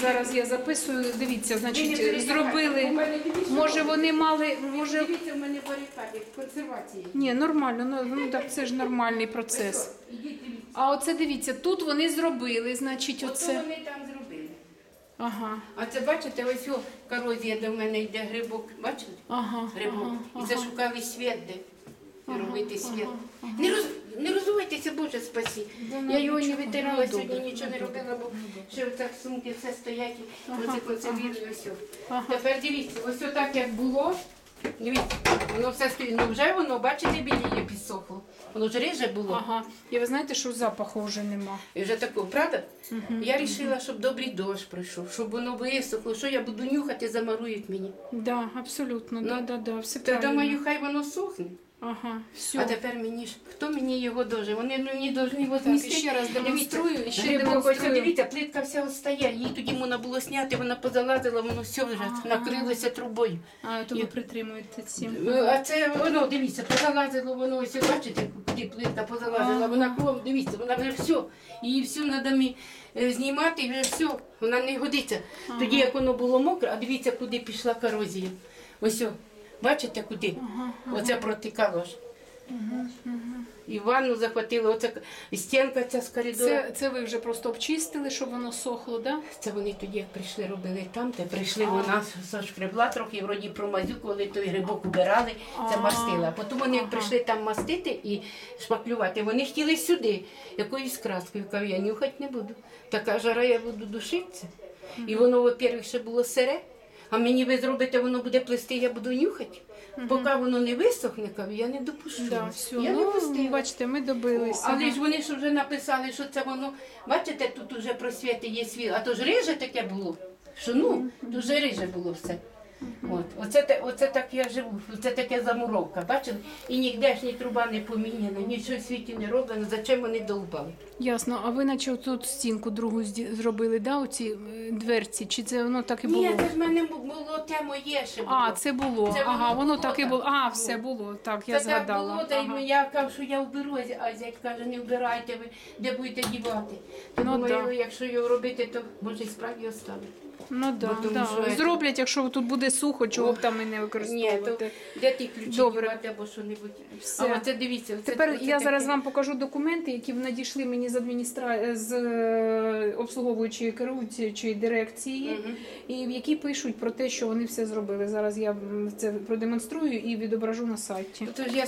Зараз я записую. Дивіться, значить. Зробили. Може, вони мали. Може. Дивіться, в мене барикади, консервації. Ні, нормально, ну, ну так це ж нормальний процес. А оце дивіться, тут вони зробили, значить, Оце вони там зробили. Ага, А це бачите, ось о, корозія, в мене йде грибок. Бачите? ага, Грибок. ага, І це шукали світ де. Робити світ. Не, роз, не розувайтеся, Боже спасі. Да, ну, Я його не витирала ну, сьогодні, нічого не ну, робила, бо ще отак сумки все стоять, оце консервірую все. Тепер дивіться, ось отак як було. Дивіться, воно все стоїть. Ну вже воно, бачите, біліє підсохло. Воно ж риже було. Ага. І ви знаєте, що запаху вже нема. І вже такого, правда? Я вирішила, щоб добрий дощ пройшов, щоб воно висохло. Що я буду нюхати, замарують мені. Да, абсолютно, да, да, да, все Та правильно. думаю, хай воно сохне. Ага, все. А тепер мені ж хто мені його дуже? Вони мені повинні його змістити. ще раз демонструю, ще демонструю. дивіться, плитка вся остає. Її тоді можна було зняти, вона позалазила, воно все вже накрилося трубою. А, то ви притримуєте. Е, А це воно, дивіться, позалазило воно, ось бачите, куди плитка позалазила, вона кругом, дивіться, вона вже все. Її всю треба знімати, і вже все, вона не годиться. Тоді як воно було мокре, а дивіться, куди пішла корозія. Ось, бачите, куди? Оце протикало ж. І ванну захватило, оце стінка ця з коридору. Це, це ви вже просто обчистили, щоб воно сохло, да? Це вони тоді, як прийшли, робили там, де прийшли, вона зашкребла трохи, вроді промазюкували, той грибок убирали, це мастила. Потім вони як прийшли там мастити і шпаклювати, вони хотіли сюди, якоюсь краскою. Кажу, я нюхати не буду. Така жара, я буду душитися. І воно, во-первых, ще було сире, а мені ви зробите, воно буде плести, я буду нюхати. Поки воно не висохне, я не допущу. Да, все. я не Ну, пустила. бачите, ми добилися. Але ж вони ж вже написали, що це воно. Бачите, тут вже просвіти є світ, а то ж риже таке було. Що ну, Дуже же риже було все. От. Оце, те- оце так я живу, це таке замуровка, бачили? І ніде ж ні труба не поміняна, нічого в світі не роблено, зачем вони довбали? Ясно. А ви наче тут стінку другу зді- зробили, да, оці е, дверці? Чи це воно так і було? Ні, це ж в мене було те моє ще було. А, це було. Це ага, воно воно так і так. було. А, все було. Так, Це я так згадала. було, та й Ага. я кажу, що я вберу, а зять каже, не вбирайте ви, де будете дівати. То Ну, думаю, да. якщо його робити, то може і справді оставити. Ну да, Бо тому да. що це- Зроблять, якщо тут буде сухо, чого б там і не Ні, то використовувати. де ті ключі Добре. дівати або що-небудь. Все. А оце дивіться. Оце, Тепер оце я таке. зараз вам покажу документи, які надійшли мені з адміністра... з е, обслуговуючої керуючої дирекції, Мгм. і в які пишуть про те, що вони все зробили. Зараз я м, це продемонструю і відображу на сайті. Тож я